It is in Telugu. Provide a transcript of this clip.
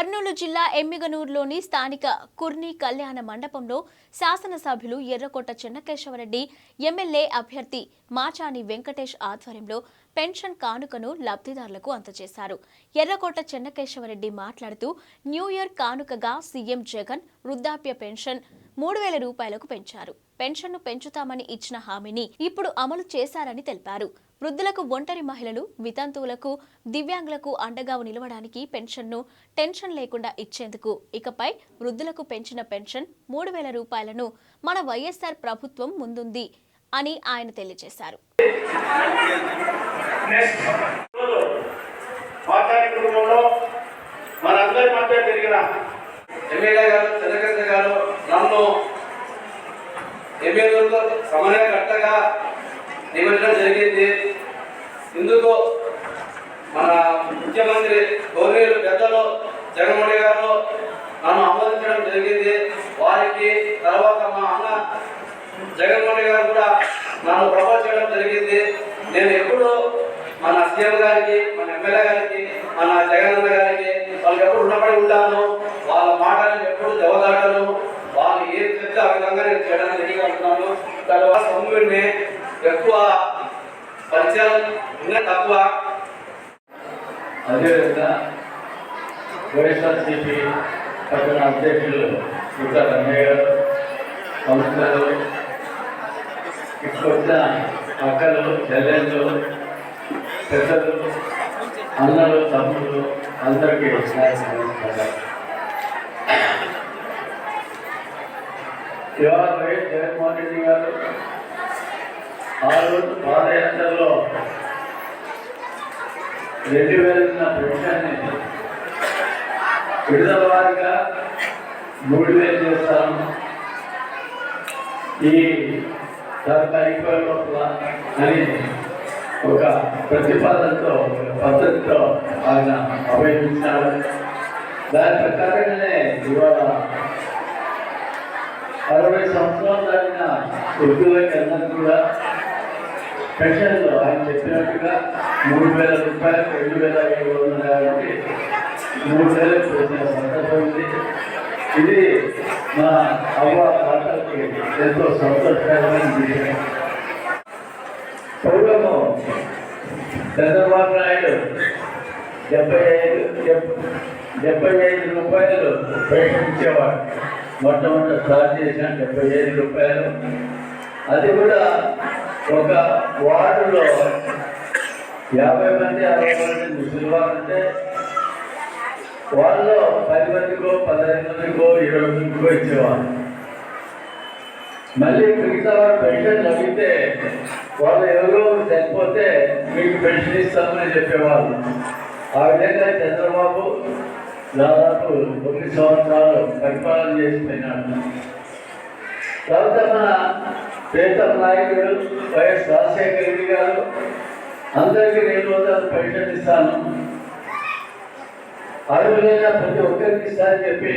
కర్నూలు జిల్లా ఎమ్మిగనూరులోని స్థానిక కుర్ని కళ్యాణ మండపంలో శాసనసభ్యులు ఎర్రకోట చెన్నకేశవరెడ్డి ఎమ్మెల్యే అభ్యర్థి మాచాని వెంకటేష్ ఆధ్వర్యంలో పెన్షన్ కానుకను లబ్ధిదారులకు అందజేశారు. ఎర్రకోట చెన్నకేశవరెడ్డి మాట్లాడుతూ న్యూ ఇయర్ కానుకగా సీఎం జగన్ వృద్ధాప్య పెన్షన్ మూడు వేల రూపాయలకు పెంచారు. పెన్షన్ను పెంచుతామని ఇచ్చిన హామీని ఇప్పుడు అమలు చేశారని తెలిపారు. వృద్ధులకు ఒంటరి మహిళలు వితంతువులకు దివ్యాంగులకు అండగా నిలవడానికి పెన్షన్ను టెన్షన్ లేకుండా ఇచ్చేందుకు. ఇకపై వృద్ధులకు పెంచిన పెన్షన్ మూడు వేల రూపాయలను మన వైఎస్ఆర్ ప్రభుత్వం ముందుంది అని ఆయన తెలియజేశారు. మనందరి మధ్య ఎమ్మెల్యే గారు చంద్రకృష్ణ గారు నన్ను ఎమ్మెల్యేలతో సమన్వయకర్తగా నియమించడం జరిగింది. ఇందుకు మన ముఖ్యమంత్రి గౌరీలు పెద్దలు జగన్మోహన్ గారు నన్ను ఆమోదించడం జరిగింది. వారికి తర్వాత మా అన్న జగన్మోహన్ గారు కూడా నన్ను ప్రపోజ్ చేయడం జరిగింది. నేను ఎప్పుడు మన సీఎం గారికి మన ఎమ్మెల్యే గారికి మన జగనన్న గారికి వాళ్ళకి ఎప్పుడు రుణపడి ఉంటాను. వాళ్ళ మాటలను ఎప్పుడు దెబ్బతాడను వాళ్ళు ఏది చెప్తే ఆ విధంగా నేను చేయడానికి రెడీగా ఉంటున్నాను తర్వాత సొమ్ముని ఎక్కువ పరిచయాలు ఇంకా తక్కువ. అదేవిధంగా వైఎస్ఆర్సీపీ పట్టణ అధ్యక్షులు ఇంకా రంగయ్య గారు కౌన్సిలర్లు ఇక్కడ వచ్చిన అక్కలు చెల్లెళ్ళు పెద్దలు అన్నలు తమ్ముళ్ళు అందరికీ నమస్కారం ఇవాళ వైఎస్ జగన్మోహన్ రెడ్డి గారు ఆ రోజు పాదయాత్రలో రెండు వేల పెన్షన్ని విడుదల వారిగా మూడు వేలు చేస్తాను ఈ దాని లోపల అని ఒక ప్రతిపాదనతో పద్ధతితో ఆయన అభయించారు దాని ప్రకారంగానే ఇవాళ అరవై సంవత్సరాలు దాటిన వృద్ధులకి అందరికీ కూడా పెన్షన్లో ఆయన చెప్పినట్టుగా మూడు వేల రూపాయలకు రెండు వేల ఐదు వందల యాభై మూడు వేలకు వచ్చిన సందర్భం ఉంది. ఇది మా అవ్వ తాతలకి ఎంతో సంతోషకరమైన విషయం. పౌరము చంద్రబాబు నాయుడు డెబ్బై ఐదు డెబ్బై ఐదు రూపాయలు ప్రయత్నించేవాడు. మొట్టమొదటి స్టార్ట్ చేసిన డెబ్బై ఐదు రూపాయలు. అది కూడా ఒక వార్డులో యాభై మంది అరవై మంది ముసలివారు అంటే వాళ్ళు పది మందికో పదహైదు మందికో ఇరవై మందికో ఇచ్చేవారు మళ్ళీ మిగతా వారు పెన్షన్ అడిగితే వాళ్ళు ఎవరో చనిపోతే మీకు పెన్షన్ ఇస్తామని చెప్పేవాళ్ళు. ఆ విధంగా చంద్రబాబు దాదాపు కొన్ని సంవత్సరాలు పరిపాలన చేసిపోయినాడు తర్వాత మన ప్రీతం నాయకుడు వైఎస్ రాజశేఖర రెడ్డి గారు అందరికీ నేను వందలు పెన్షన్ ఇస్తాను అడుగులైనా ప్రతి ఒక్కరికి ఇస్తానని చెప్పి